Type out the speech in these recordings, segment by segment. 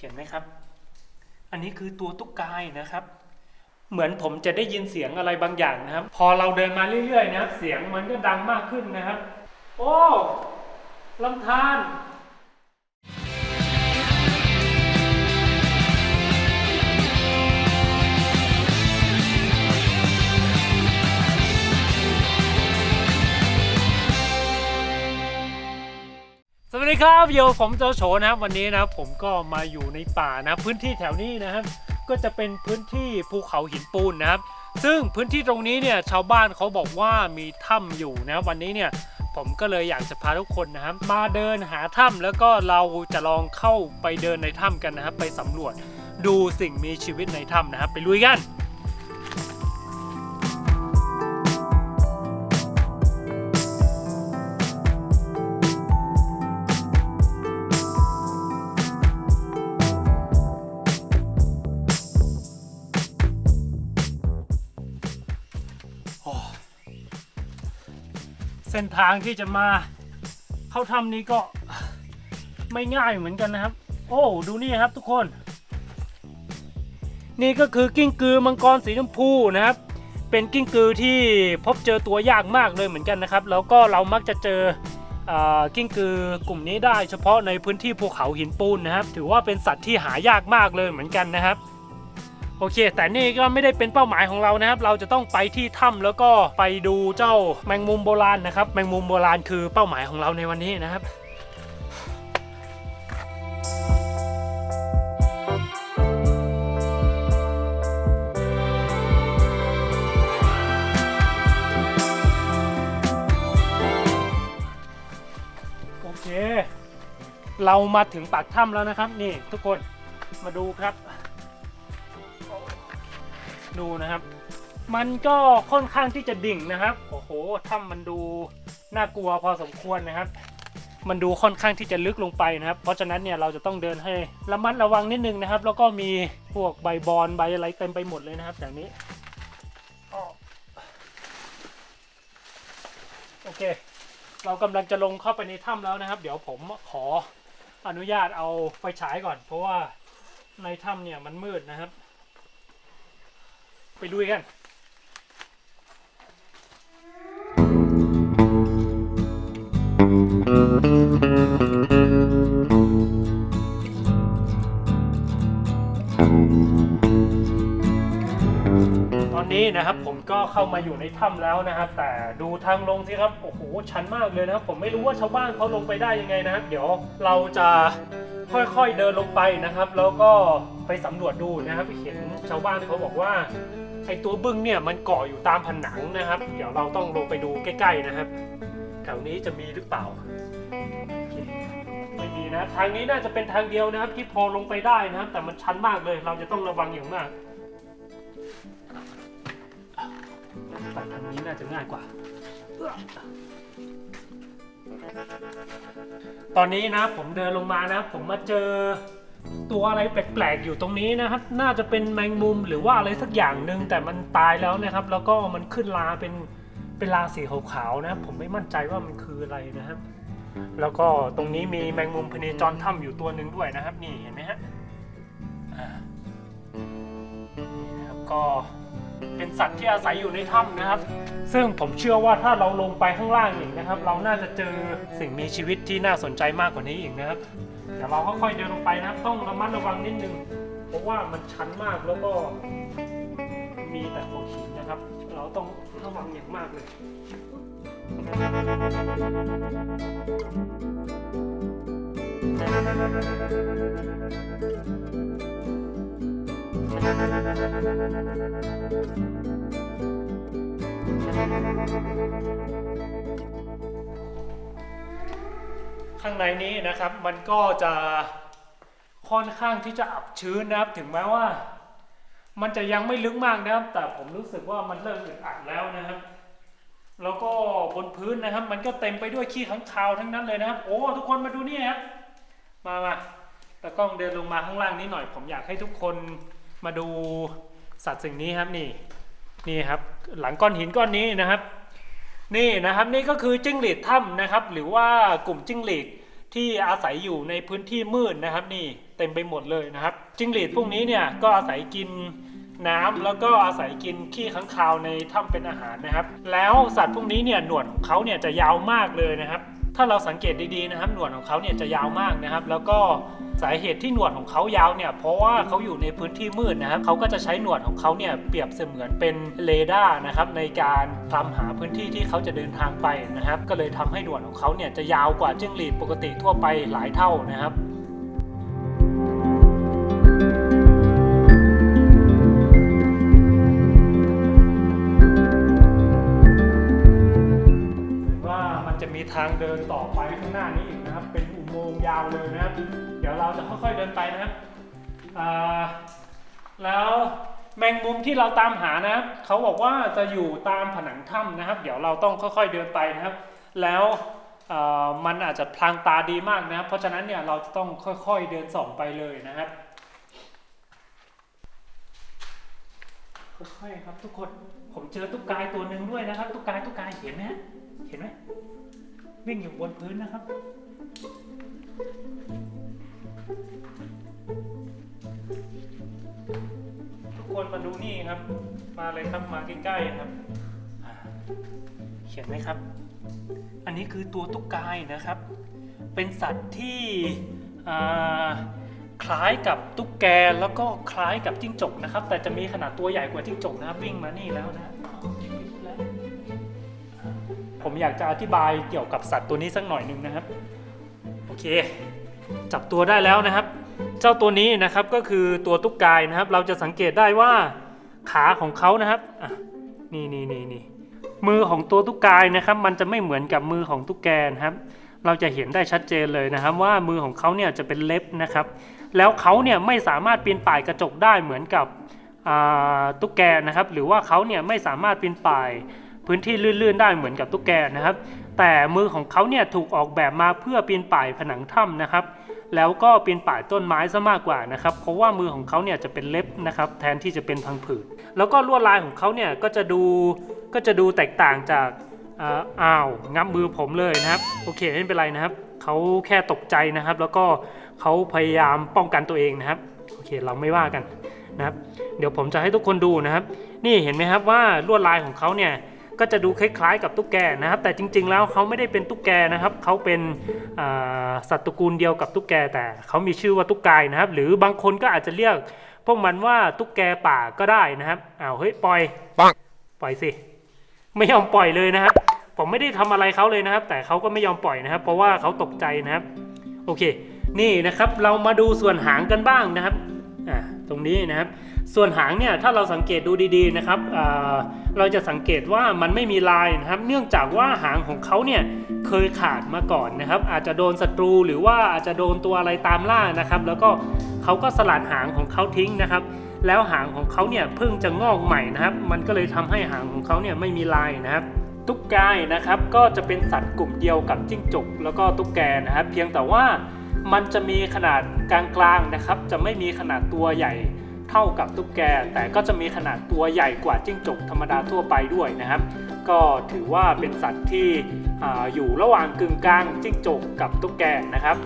เห็นไหมครับ อันนี้คือตัวตุ๊กกายนะครับ เหมือนผมจะได้ยินเสียงอะไรบางอย่างนะครับ พอเราเดินมาเรื่อยๆนะครับ เสียงมันก็ดังมากขึ้นนะครับ โอ้ลำธาร สวัสดีครับโยผมเจ้าโฉนะครับวันนี้นะครับผมก็มาอยู่ในป่านะพื้นที่แถวนี้นะครับ ก็จะเป็นพื้นที่ภูเขาหินปูนนะครับ ซึ่งพื้นที่ตรงนี้เนี่ยชาวบ้านเขาบอกว่ามีถ้ำอยู่นะวันนี้เนี่ยผมก็เลยอยากจะพาทุกคนนะครับ มาเดินหาถ้ำแล้วก็เราจะลองเข้าไปเดินในถ้ำกันนะครับ ไปสำรวจดูสิ่งมีชีวิตในถ้ำนะครับ ไปลุยกัน เส้นทางที่จะมา เข้าถ้ำนี้ก็ไม่ง่ายเหมือนกันนะครับ โอ้ดูนี่ครับทุกคน นี่ก็คือกิ้งกือมังกรสีชมพูนะครับ เป็นกิ้งกือที่พบเจอตัวยากมากเลยเหมือนกันนะครับ แล้วก็เรามักจะเจอกิ้งกือกลุ่มนี้ได้เฉพาะในพื้นที่ภูเขาหินปูนนะครับ ถือว่าเป็นสัตว์ที่หายากมากเลยเหมือนกันนะครับ โอเค แต่นี่ก็ไม่ได้เป็นเป้าหมายของเรานะครับ เราจะต้องไปที่ถ้ำแล้วก็ไปดูเจ้าแมงมุมโบราณนะครับ แมงมุมโบราณคือเป้าหมายของเราในวันนี้นะครับโอเคเรามาถึงปากถ้ำแล้วนะครับ นี่ทุกคนมาดูครับ ดูนะครับ มันก็ค่อนข้างที่จะดิ่งนะครับ โอ้โหถ้ำมันดูน่ากลัวพอสมควรนะครับ มันดูค่อนข้างที่จะลึกลงไปนะครับ เพราะฉะนั้นเนี่ยเราจะต้องเดินให้ระมัดระวังนิดนึงนะครับ แล้วก็มีพวกใบบอนใบอะไรเต็มไปหมดเลยนะครับแบบนี้โอเค เรากำลังจะลงเข้าไปในถ้ำแล้วนะครับ เดี๋ยวผมขออนุญาตเอาไฟฉายก่อน เพราะว่าในถ้ำเนี่ยมันมืดนะครับ ไปดูกันตอนนี้นะครับผมก็เข้ามาอยู่ในถ้ำแล้วนะครับ แต่ดูทางลงสิครับโอ้โหชันมากเลยนะครับ ผมไม่รู้ว่าชาวบ้านเขาลงไปได้ยังไงนะครับ เดี๋ยวเราจะค่อยๆเดินลงไปนะครับ แล้วก็ไปสำรวจดูนะครับเห็นชาวบ้านเขาบอกว่า อตัวบึ้งเนี่ยมันเกาะอยู่ตามผนังนะครับ เดี๋ยวเราต้องลงไปดูใกล้ ๆนะครับ แถวนี้จะมีหรือเปล่าไม่มีนะทางนี้น่าจะเป็นทางเดียวนะครับ ที่พอลงไปได้นะครับ แต่มันชันมากเลย เราจะต้องระวังอย่างมากตัดทางนี้น่าจะง่ายกว่า ตอนนี้นะผมเดินลงมานะ ผมมาเจอ ตัวอะไรแปลกๆอยู่ตรงนี้นะครับ น่าจะเป็นแมงมุมหรือว่าอะไรสักอย่างหนึ่งแต่มันตายแล้วนะครับ แล้วก็มันขึ้นลาเป็นเป็นลาสีขาวๆนะผมไม่มั่นใจว่ามันคืออะไรนะครับ แล้วก็ตรงนี้มีแมงมุมพเนจรถ้ำอยู่ตัวหนึ่งด้วยนะครับ นี่เห็นไหมฮะอ่านี่ครับก็เป็นสัตว์ที่อาศัยอยู่ในถ้ำนะครับ ซึ่งผมเชื่อว่าถ้าเราลงไปข้างล่างอีกนะครับ เราน่าจะเจอสิ่งมีชีวิตที่น่าสนใจมากกว่านี้อีกนะครับ เดี๋ยวเราค่อยๆเดินลงไปนะครับต้องระมัดระวังนิดนึง เพราะว่ามันชันมากแล้วก็มีแต่โขดหินนะครับ เราต้องระวังอย่างมากเลย ข้างในนี้นะครับมันก็จะค่อนข้างที่จะอับชื้นนะครับ ถึงแม้ว่า มันจะยังไม่ลึกมากนะครับ แต่ผมรู้สึกว่ามันเริ่มอึดอัดแล้วนะครับ แล้วก็บนพื้นนะครับ มันก็เต็มไปด้วยขี้ข้างคาวทั้งนั้นเลยนะครับ โอ้ทุกคนมาดูนี่ครับมามาตะกล้องเดินลงมาข้างล่างนี้หน่อย ผมอยากให้ทุกคนมาดูสัตว์สิ่งนี้ครับนี่ นี่ครับ หลังก้อนหินก้อนนี้นะครับ นี่นะครับนี่ก็คือจิ้งหรีดถ้ำนะครับ หรือว่ากลุ่มจิ้งหรีดที่อาศัยอยู่ในพื้นที่มืดนะครับ นี่เต็มไปหมดเลยนะครับ จิ้งหรีดพวกนี้เนี่ยก็อาศัยกินน้ำแล้วก็อาศัยกินขี้ค้างคาวในถ้ำเป็นอาหารนะครับ แล้วสัตว์พวกนี้เนี่ยหนวดของเขาเนี่ยจะยาวมากเลยนะครับ ถ้าเราสังเกตดีๆนะครับ หนวดของเขาเนี่ยจะยาวมากนะครับ แล้วก็ สาเหตุที่หนวดของเขายาวเนี่ยเพราะว่าเขาอยู่ในพื้นที่มืดนะครับเขาก็จะใช้หนวดของเขาเนี่ยเปรียบเสมือนเป็นเรดาร์นะครับในการทำหาพื้นที่ที่เขาจะเดินทางไปนะครับ ก็เลยทำให้หนวดของเขาเนี่ยจะยาวกว่าจิ้งหรีดปกติทั่วไปหลายเท่านะครับว่ามันจะมีทางเดินต่อไปข้างหน้านี้ โมงยาวเลยนะครับ เดี๋ยวเราจะค่อยๆเดินไปนะครับแล้วแมงมุมที่เราตามหานะครับเขาบอกว่าจะอยู่ตามผนังถ้ำนะครับ เดี๋ยวเราต้องค่อยๆเดินไปนะครับ แล้วมันอาจจะพลางตาดีมากนะครับ เพราะฉะนั้นเนี่ยเราจะต้องค่อยๆเดินส่องไปเลยนะครับค่อยๆครับทุกคนผมเจอตุ๊กกายตัวหนึ่งด้วยนะครับ ตุ๊กกายตุ๊กกายเห็นไหมเห็นไหมวิ่งอยู่บนพื้นนะครับ ดูนี่ครับ มาเลยครับมาใกล้ๆครับอ่าเห็นไหมครับ อันนี้คือตัวตุ๊กกายนะครับ เป็นสัตว์ที่คล้ายกับตุ๊กแกแล้วก็คล้ายกับจิ้งจกนะครับ แต่จะมีขนาดตัวใหญ่กว่าจิ้งจกนะครับ วิ่งมานี่แล้วนะผมอยากจะอธิบายเกี่ยวกับสัตว์ตัวนี้สักหน่อยหนึ่งนะครับ โอเค จับตัวได้แล้วนะครับ เจ้าตัวนี้นะครับก็คือตัวตุ๊กกายนะครับ เราจะสังเกตได้ว่าขาของเขานะครับนี่นี่นี่นี่มือของตัวตุ๊กกายนะครับ มันจะไม่เหมือนกับมือของตุ๊กแกนะครับ เราจะเห็นได้ชัดเจนเลยนะครับ ว่ามือของเขาเนี่ยจะเป็นเล็บนะครับ แล้วเขาเนี่ยไม่สามารถปีนป่ายกระจกได้เหมือนกับตุ๊กแกนะครับ หรือว่าเขาเนี่ยไม่สามารถปีนป่ายพื้นที่ลื่นๆได้เหมือนกับตุ๊กแกนะครับ แต่มือของเขาเนี่ยถูกออกแบบมาเพื่อปีนป่ายผนังถ้ำนะครับ แล้วก็ปีนป่ายต้นไม้ซะมากกว่านะครับ เพราะว่ามือของเขาเนี่ยจะเป็นเล็บนะครับ แทนที่จะเป็นพังผืด แล้วก็ลวดลายของเขาเนี่ยก็จะดูก็จะดูแตกต่างจากอ้าวงับมือผมเลยนะครับ โอเคไม่เป็นไรนะครับเขาแค่ตกใจนะครับ แล้วก็เขาพยายามป้องกันตัวเองนะครับโอเคเราไม่ว่ากันนะครับ เดี๋ยวผมจะให้ทุกคนดูนะครับ นี่เห็นไหมครับว่าลวดลายของเขาเนี่ย ก็จะดูคล้ายๆกับตุ๊กแกนะครับ แต่จริง ๆ แล้วเขาไม่ได้เป็นตุ๊กแกนะครับเขาเป็นอ่าสัตว์ตระกูลเดียวกับตุ๊กแกแต่เขามีชื่อว่าตุ๊กกายนะครับ หรือบางคนก็อาจจะเรียก พวกมันว่าตุ๊กแกป่าก็ได้นะครับอ้าวเฮ้ยปล่อยปังปล่อยสิไม่ยอมปล่อยเลยนะครับ ผมไม่ได้ทำอะไรเขาเลยนะครับ แต่เขาก็ไม่ยอมปล่อยนะครับ เพราะว่าเขาตกใจนะครับ โอเค นี่นะครับเรามาดูส่วนหางกันบ้างนะครับอ่า ตรงนี้นะครับ ส่วนหางเนี่ยถ้าเราสังเกตดูดีๆนะครับอ่าเราจะสังเกตว่ามันไม่มีลายนะครับ เนื่องจากว่าหางของเขาเนี่ยเคยขาดมาก่อนนะครับ อาจจะโดนศัตรูหรือว่าอาจจะโดนตัวอะไรตามล่านะครับ แล้วก็เขาก็สลัดหางของเขาทิ้งนะครับ แล้วหางของเขาเนี่ยเพิ่งจะงอกใหม่นะครับ มันก็เลยทำให้หางของเขาเนี่ยไม่มีลายนะครับตุ๊กแกนะครับก็จะเป็นสัตว์กลุ่มเดียวกับจิ้งจกแล้วก็ตุ๊กแกนะครับ เพียงแต่ว่า มันจะมีขนาดกลางๆนะครับ จะไม่มีขนาดตัวใหญ่เท่ากับตุ๊กแก แต่ก็จะมีขนาดตัวใหญ่กว่าจิ้งจกธรรมดาทั่วไปด้วยนะครับ ก็ถือว่าเป็นสัตว์ที่ออยู่ระหว่างกึ่งกลางจิ้งจกกับตุ๊กแกนะครับ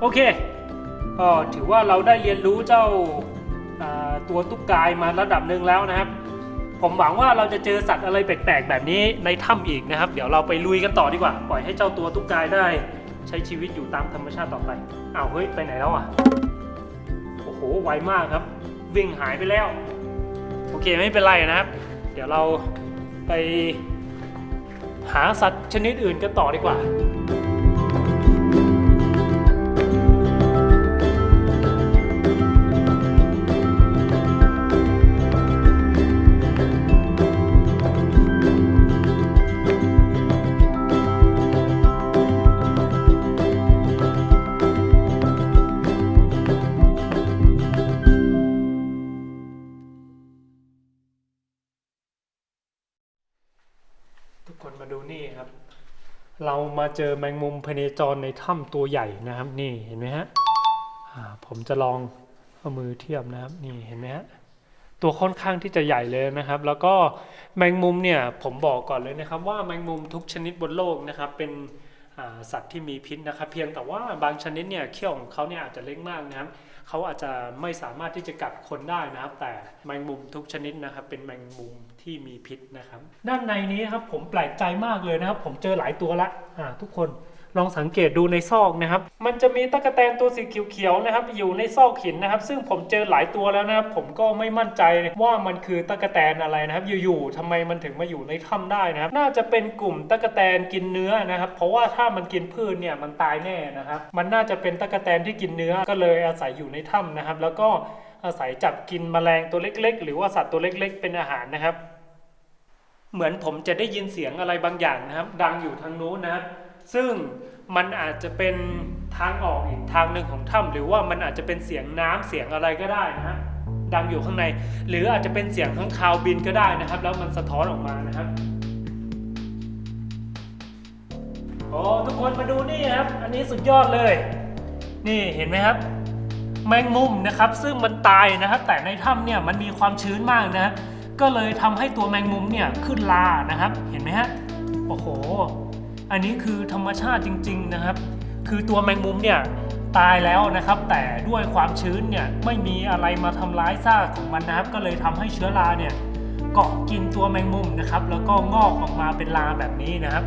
โอเค ก็ถือว่าเราได้เรียนรู้เจ้าตัวตุ๊กกายมาระดับหนึ่งแล้วนะครับ ผมหวังว่าเราจะเจอสัตว์อะไรแปลกๆ แบบนี้ในถ้ำอีกนะครับ เดี๋ยวเราไปลุยกันต่อดีกว่า ปล่อยให้เจ้าตัวตุ๊กกายได้ ใช้ชีวิตอยู่ตามธรรมชาติต่อไปอ้าวเฮ้ยไปไหนแล้วอะโอ้โหไวมากครับ วิ่งหายไปแล้ว โอเคไม่เป็นไรนะครับ เดี๋ยวเราไปหาสัตว์ชนิดอื่นกันต่อดีกว่า เรามาเจอแมงมุมพเนจรในถ้ำตัวใหญ่นะครับ นี่เห็นไหมฮะผมจะลองเอามือเทียบนะครับนี่เห็นไหมฮะตัวค่อนข้างที่จะใหญ่เลยนะครับ แล้วก็แมงมุมเนี่ยผมบอกก่อนเลยนะครับ ว่าแมงมุมทุกชนิดบนโลกนะครับเป็นสัตว์ที่มีพิษนะครับ เพียงแต่ว่าบางชนิดเนี่ยเขี้ยวของเขาเนี่ยอาจจะเล็กมากนะครับ เขาอาจจะไม่สามารถที่จะกัดคนได้นะครับ แต่แมงมุมทุกชนิดนะครับ เป็นแมงมุมที่มีพิษนะครับ ด้านในนี้ครับผมแปลกใจมากเลยนะครับ ผมเจอหลายตัวละอ่าทุกคน ลองสังเกตดูในซอกนะครับ มันจะมีตะกแตนตัวสีเขียวๆนะครับ อยู่ในซอกหินนะครับ ซึ่งผมเจอหลายตัวแล้วนะครับ ผมก็ไม่มั่นใจว่ามันคือตะกแตนอะไรนะครับ อยู่ๆทำไมมันถึงมาอยู่ในถ้ำได้นะครับ น่าจะเป็นกลุ่มตะกแตนกินเนื้อนะครับ เพราะว่าถ้ามันกินพืชเนี่ยมันตายแน่นะครับ มันน่าจะเป็นตะกแตนที่กินเนื้อก็เลยอาศัยอยู่ในถ้ำนะครับ แล้วก็อาศัยจับกินแมลงตัวเล็ก ๆ หรือว่าสัตว์ตัวเล็ก ๆ เป็นอาหารนะครับ เหมือนผมจะได้ยินเสียงอะไรบางอย่างนะครับ ดังอยู่ทางนู้นนะครับ ซึ่งมันอาจจะเป็นทางออกอีกทางหนึ่งของถ้ำหรือว่ามันอาจจะเป็นเสียงน้ำเสียงอะไรก็ได้นะดังอยู่ข้างใน หรืออาจจะเป็นเสียงข้างคาวบินก็ได้นะครับ แล้วมันสะท้อนออกมานะครับโอ้ทุกคนมาดูนี่ครับ อันนี้สุดยอดเลย นี่เห็นไหมครับ แมงมุมนะครับ ซึ่งมันตายนะครับ แต่ในถ้ำเนี่ยมันมีความชื้นมากนะก็เลยทำให้ตัวแมงมุมเนี่ยขึ้นลานะครับ เห็นไหมฮะโอ้โห อันนี้คือธรรมชาติจริง ๆนะครับ คือตัวแมงมุมเนี่ยตายแล้วนะครับ แต่ด้วยความชื้นเนี่ยไม่มีอะไรมาทำร้ายซากของมันนะครับ ก็เลยทำให้เชื้อราเนี่ยเกาะกินตัวแมงมุมนะครับ แล้วก็งอกออกมาเป็นลาแบบนี้นะครับ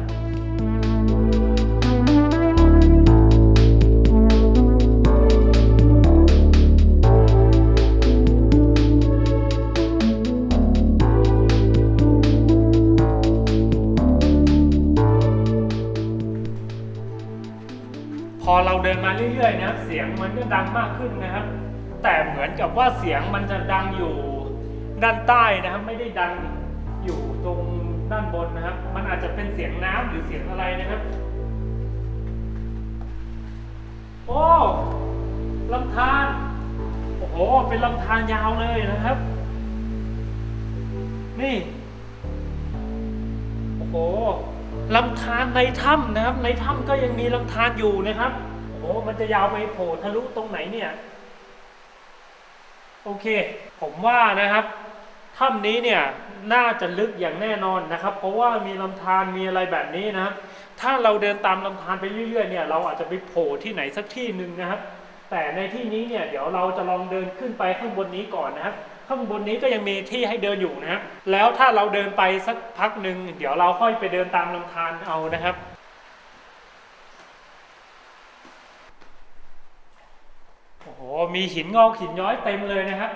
มันก็ดังมากขึ้นนะครับ แต่เหมือนกับว่าเสียงมันจะดังอยู่ด้านใต้นะครับ ไม่ได้ดังอยู่ตรงด้านบนนะครับ มันอาจจะเป็นเสียงน้ำหรือเสียงอะไรนะครับ โอ้ลำธารโอ้โห เป็นลำธารยาวเลยนะครับ นี่โอ้โหลำธารในถ้ำนะครับ ในถ้ำก็ยังมีลำธารอยู่นะครับ อ้มันจะยาวไปโผล่ทะลุตรงไหนเนี่ย โอเค ผมว่านะครับถ้ำนี้เนี่ยน่าจะลึกอย่างแน่นอนนะครับ เพราะว่ามีลำธารมีอะไรแบบนี้นะครับถ้าเราเดินตามลำธารไปเรื่อยๆเนี่ยเราอาจจะไปโผล่ที่ไหนสักที่หนึ่งนะครับ แต่ในที่นี้เนี่ยเดี๋ยวเราจะลองเดินขึ้นไปข้างบนนี้ก่อนนะครับ ข้างบนนี้ก็ยังมีที่ให้เดินอยู่นะครับแล้วถ้าเราเดินไปสักพักหนึ่งเดี๋ยวเราค่อยไปเดินตามลำธารเอานะครับ อ้มีหินงอกหินย้อยเต็มเลยนะครับ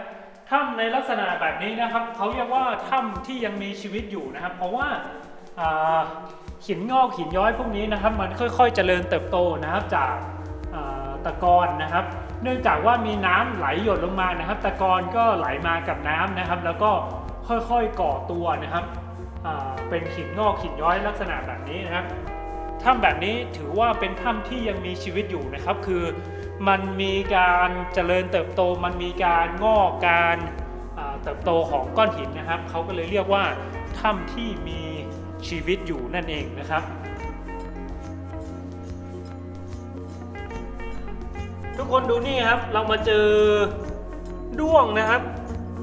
ถ้ำในลักษณะแบบนี้นะครับเขาเรียกว่าถ้ำที่ยังมีชีวิตอยู่นะครับ เพราะว่าหินงอกหินย้อยพวกนี้นะครับ มันค่อยๆเจริญเติบโตนะครับจากตะกอนนะครับ เนื่องจากว่ามีน้ำไหลหยดลงมานะครับ ตะกอนก็ไหลมากับน้ำนะครับ แล้วก็ค่อยๆก่อตัวนะครับเป็นหินงอกหินย้อยลักษณะแบบนี้นะครับถ้ำแบบนี้ถือว่าเป็นถ้ำที่ยังมีชีวิตอยู่นะครับ คือ มันมีการเจริญเติบโต มันมีการงอกการเติบโตของก้อนหินนะครับ เขาก็เลยเรียกว่าถ้ำที่มีชีวิตอยู่นั่นเองนะครับ ทุกคนดูนี่ครับ เรามาเจอด้วงนะครับ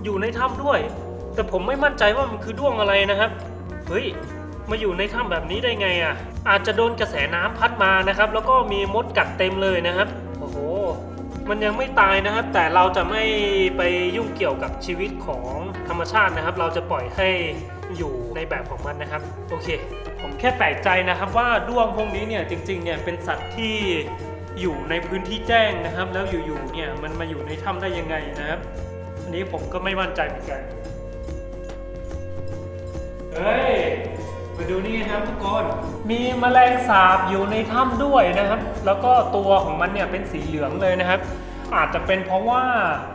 อยู่ในถ้ำด้วย แต่ผมไม่มั่นใจว่ามันคือด้วงอะไรนะครับ เฮ้ย มาอยู่ในถ้ำแบบนี้ได้ไงอะ อาจจะโดนกระแสน้ำพัดมานะครับ แล้วก็มีมดกัดเต็มเลยนะครับ มันยังไม่ตายนะครับ แต่เราจะไม่ไปยุ่งเกี่ยวกับชีวิตของธรรมชาตินะครับ เราจะปล่อยให้อยู่ในแบบของมันนะครับ โอเค ผมแค่แปลกใจนะครับว่าด้วงพวกนี้เนี่ยจริงๆเนี่ยเป็นสัตว์ที่อยู่ในพื้นที่แจ้งนะครับ แล้วอยู่ๆเนี่ยมันมาอยู่ในถ้ำได้ยังไงนะครับ อันนี้ผมก็ไม่มั่นใจเหมือนกันเฮ้ยมาดูนี่ครับทุกคน มีแมลงสาบอยู่ในถ้ำด้วยนะครับ แล้วก็ตัวของมันเนี่ยเป็นสีเหลืองเลยนะครับ อาจจะเป็นเพราะว่า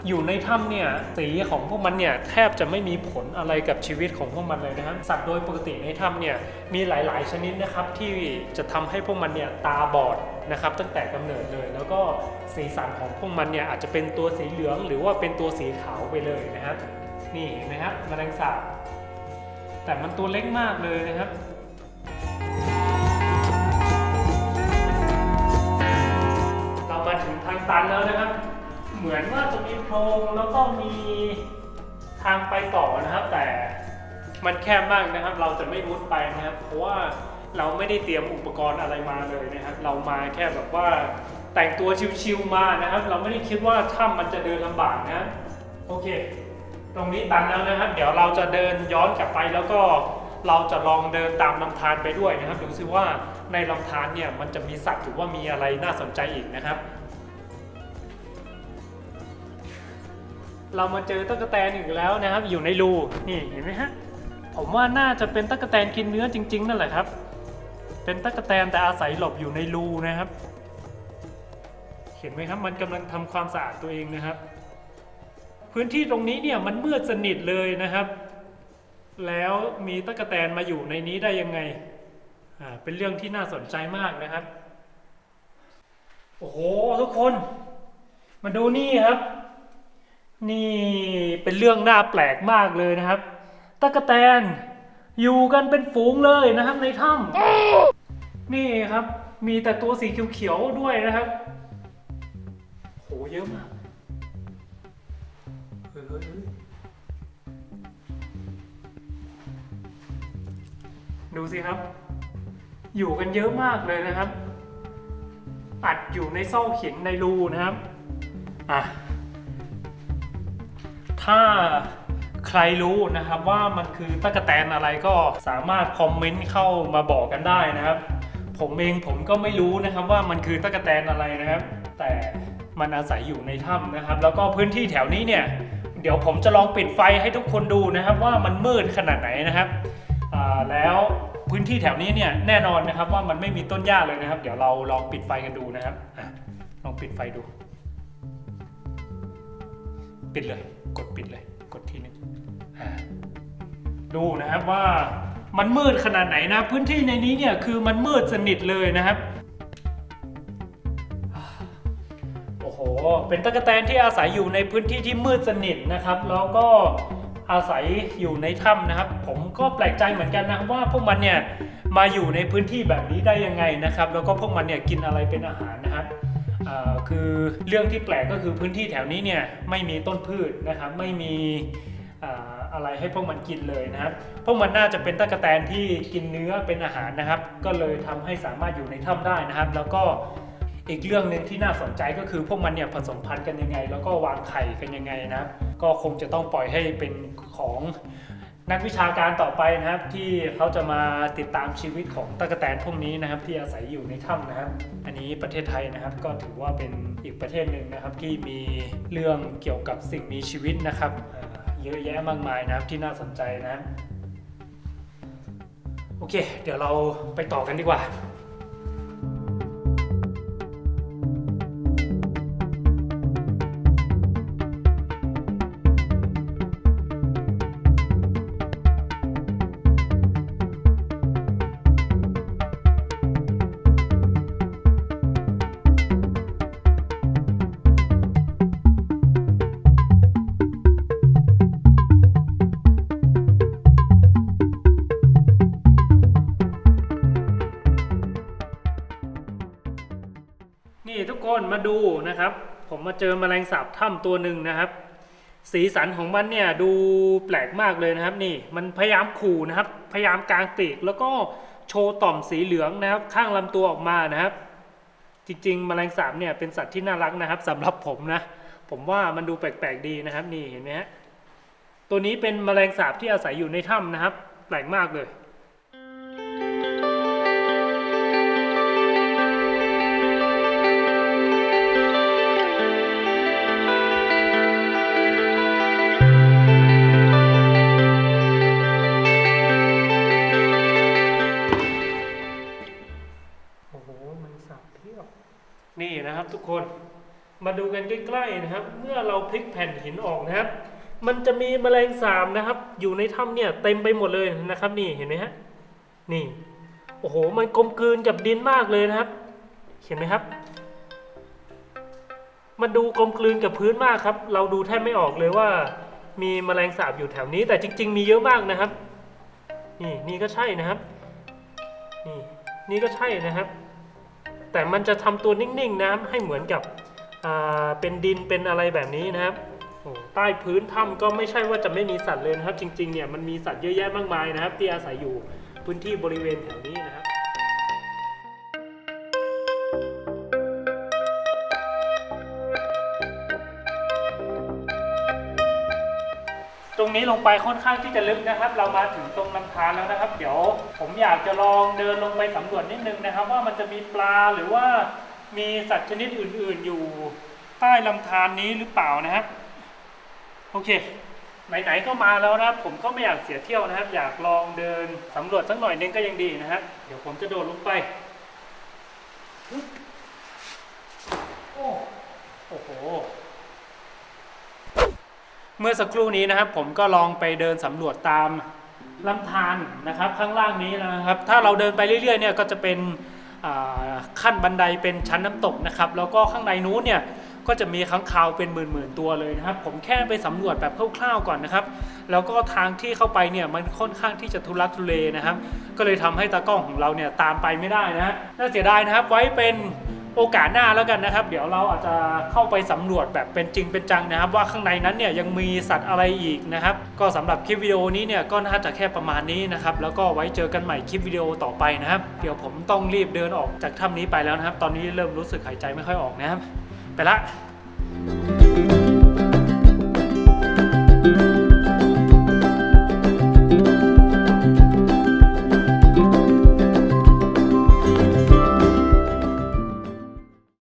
อยู่ในถ้ำเนี่ยสีของพวกมันเนี่ยแทบจะไม่มีผลอะไรกับชีวิตของพวกมันเลยนะครับสัตว์โดยปกติในถ้ำเนี่ยมีหลาย ๆ ชนิดนะครับที่จะทำให้พวกมันเนี่ยตาบอดนะครับตั้งแต่กำเนิดเลย แล้วก็สีสันของพวกมันเนี่ยอาจจะเป็นตัวสีเหลือง หรือว่าเป็นตัวสีขาวไปเลยนะครับ นี่เห็นไหมครับแมลงสาบแต่มันตัวเล็กมากเลยนะครับ ตันแล้วนะครับ เหมือนว่าจะมีโพรงแล้วก็มีทางไปต่อนะครับ แต่มันแคบมากนะครับ เราจะไม่มุดไปนะครับ เพราะว่าเราไม่ได้เตรียมอุปกรณ์อะไรมาเลยนะครับ เรามาแค่แบบว่าแต่งตัวชิวๆมานะครับ เราไม่ได้คิดว่าถ้ำมันจะเดินลำบากนะโอเค ตรงนี้ตันแล้วนะครับ เดี๋ยวเราจะเดินย้อนกลับไปแล้วก็เราจะลองเดินตามลำธารไปด้วยนะครับ ดูซิว่าในลำธารเนี่ยมันจะมีสัตว์หรือว่ามีอะไรน่าสนใจอีกนะครับ เรามาเจอตะกแตนอีกแล้วนะครับ อยู่ในรูนี่เห็นไหมฮะผมว่าน่าจะเป็นตะกแตนกินเนื้อจริง ๆ นั่นแหละครับ เป็นตะกแตนแต่อาศัยหลบอยู่ในรูนะครับ เห็นไหมครับมันกำลังทำความสะอาดตัวเองนะครับ พื้นที่ตรงนี้เนี่ยมันมืดสนิทเลยนะครับ แล้วมีตะกแตนมาอยู่ในนี้ได้ยังไงอ่าเป็นเรื่องที่น่าสนใจมากนะครับโอ้โหทุกคน มาดูนี่ครับ นี่เป็นเรื่องน่าแปลกมากเลยนะครับตะกแตน อยู่กันเป็นฝูงเลยนะครับในถ้ำนี่ครับ มีแต่ตัวสีเขียวๆด้วยนะครับโหเยอะมากเฮ้ยเฮ้ยเฮ้ยดูสิครับ อยู่กันเยอะมากเลยนะครับ อัดอยู่ในซอกหินในรูนะครับ อะ ถ้าใครรู้นะครับว่ามันคือตะกแตนอะไรก็สามารถคอมเมนต์เข้ามาบอกกันได้นะครับ ผมเองผมก็ไม่รู้นะครับว่ามันคือตะกแตนอะไรนะครับ แต่มันอาศัยอยู่ในถ้ำนะครับ แล้วก็พื้นที่แถวนี้เนี่ย เดี๋ยวผมจะลองปิดไฟให้ทุกคนดูนะครับ ว่ามันมืดขนาดไหนนะครับแล้วพื้นที่แถวนี้เนี่ยแน่นอนนะครับว่ามันไม่มีต้นหญ้าเลยนะครับ เดี๋ยวเราลองปิดไฟกันดูนะครับอลองปิดไฟดู ปิดเลย กดปิดเลย กดทีนึงดูนะครับว่ามันมืดขนาดไหนนะ พื้นที่ในนี้เนี่ยคือมันมืดสนิทเลยนะครับโอ้โหเป็นตะกแตนที่อาศัยอยู่ในพื้นที่ที่มืดสนิทนะครับ แล้วก็อาศัยอยู่ในถ้ำนะครับ ผมก็แปลกใจเหมือนกันนะว่าพวกมันเนี่ยมาอยู่ในพื้นที่แบบนี้ได้ยังไงนะครับ แล้วก็พวกมันเนี่ยกินอะไรเป็นอาหารนะครับ คือเรื่องที่แปลกก็คือพื้นที่แถวนี้เนี่ยไม่มีต้นพืชนะครับไม่มีอ่าอะไรให้พวกมันกินเลยนะครับ พวกมันน่าจะเป็นตะกแตนที่กินเนื้อเป็นอาหารนะครับ ก็เลยทำให้สามารถอยู่ในถ้ำได้นะครับ แล้วก็อีกเรื่องหนึ่งที่น่าสนใจก็คือพวกมันเนี่ยผสมพันธุ์กันยังไง แล้วก็วางไข่กันยังไงนะครับ ก็คงจะต้องปล่อยให้เป็นของ นักวิชาการต่อไปนะครับที่เขาจะมาติดตามชีวิตของตะกแตนพวกนี้นะครับ ที่อาศัยอยู่ในถ้ำนะครับ อันนี้ประเทศไทยนะครับก็ถือว่าเป็นอีกประเทศหนึ่งนะครับ ที่มีเรื่องเกี่ยวกับสิ่งมีชีวิตนะครับเยอะแยะมากมายนะครับที่น่าสนใจนะโอเค เดี๋ยวเราไปต่อกันดีกว่า นมาดูนะครับ ผมมาเจอมแมลงสาบถ้ำตัวหนึ่งนะครับ สีสันของมันเนี่ยดูแปลกมากเลยนะครับ นี่มันพยายามขู่นะครับ พยายามกางปีกแล้วก็โชว์ต่อมสีเหลืองนะครับ ข้างลำตัวออกมานะครับ จริงๆแมลงสาบเนี่ยเป็นสัตว์ที่น่ารักนะครับสำหรับผมนะ ผมว่ามันดูแปลกๆดีนะครับ นี่เห็นไหมฮะตัวนี้เป็นแมลงสาบที่อาศัยอยู่ในถ้ำนะครับ แปลกมากเลย ใกล้ๆนะครับ เมื่อเราพลิกแผ่นหินออกนะครับ มันจะมีแมลงสาบนะครับ อยู่ในถ้ำเนี่ยเต็มไปหมดเลยนะครับนี่เห็นไหมฮะนี่โอ้โหมันกลมกลืนกับดินมากเลยนะครับ เห็นไหมครับ มันดูกลมกลืนกับพื้นมากครับ เราดูแทบไม่ออกเลยว่า มีแมลงสาบอยู่แถวนี้ แต่จริง ๆ มีเยอะมากนะครับ นี่นี่ก็ใช่นะครับ นี่นี่ก็ใช่นะครับ แต่มันจะทำตัวนิ่งๆนะครับให้เหมือนกับ เป็นดินเป็นอะไรแบบนี้นะครับใต้พื้นถ้ำก็ไม่ใช่ว่าจะไม่มีสัตว์เลยนะครับ จริงๆเนี่ยมันมีสัตว์เยอะแยะมากมายนะครับ ที่อาศัยอยู่พื้นที่บริเวณแถวนี้นะครับตรงนี้ลงไปค่อนข้างที่จะลึกนะครับ เรามาถึงตรงลำธารแล้วนะครับ เดี๋ยวผมอยากจะลองเดินลงไปสำรวจนิดนึงนะครับ ว่ามันจะมีปลาหรือว่า มีสัตว์ชนิดอื่น ๆ อยู่ใต้ลำธารนี้หรือเปล่านะครับ โอเค ไหน ๆ ก็มาแล้วนะครับ ผมก็ไม่อยากเสียเที่ยวนะครับ อยากลองเดินสำรวจสักหน่อยนึงก็ยังดีนะฮะเดี๋ยวผมจะโดดลงไปโอ้โอ้โหเมื่อสักครู่นี้นะครับ ผมก็ลองไปเดินสำรวจตามลำธารนะครับ ข้างล่างนี้นะครับ ถ้าเราเดินไปเรื่อยๆเนี่ยก็จะเป็น ขั้นบันไดเป็นชั้นน้ำตกนะครับ แล้วก็ข้างในนู้นเนี่ยก็จะมีค้างคาวเป็นหมื่นๆตัวเลยนะครับ ผมแค่ไปสำรวจแบบคร่าวๆก่อนนะครับ แล้วก็ทางที่เข้าไปเนี่ยมันค่อนข้างที่จะทุลักทุเลนะครับ ก็เลยทำให้ตากล้องของเราเนี่ยตามไปไม่ได้นะน่าเสียดายนะครับไว้เป็น โอกาสหน้าแล้วกันนะครับ เดี๋ยวเราอาจจะเข้าไปสำรวจแบบเป็นจริงเป็นจังนะครับ ว่าข้างในนั้นเนี่ยยังมีสัตว์อะไรอีกนะครับ ก็สำหรับคลิปวิดีโอนี้เนี่ยก็น่าจะแค่ประมาณนี้นะครับ แล้วก็ไว้เจอกันใหม่คลิปวิดีโอต่อไปนะครับ เดี๋ยวผมต้องรีบเดินออกจากถ้ำนี้ไปแล้วนะครับ ตอนนี้เริ่มรู้สึกหายใจไม่ค่อยออกนะครับ ไปละ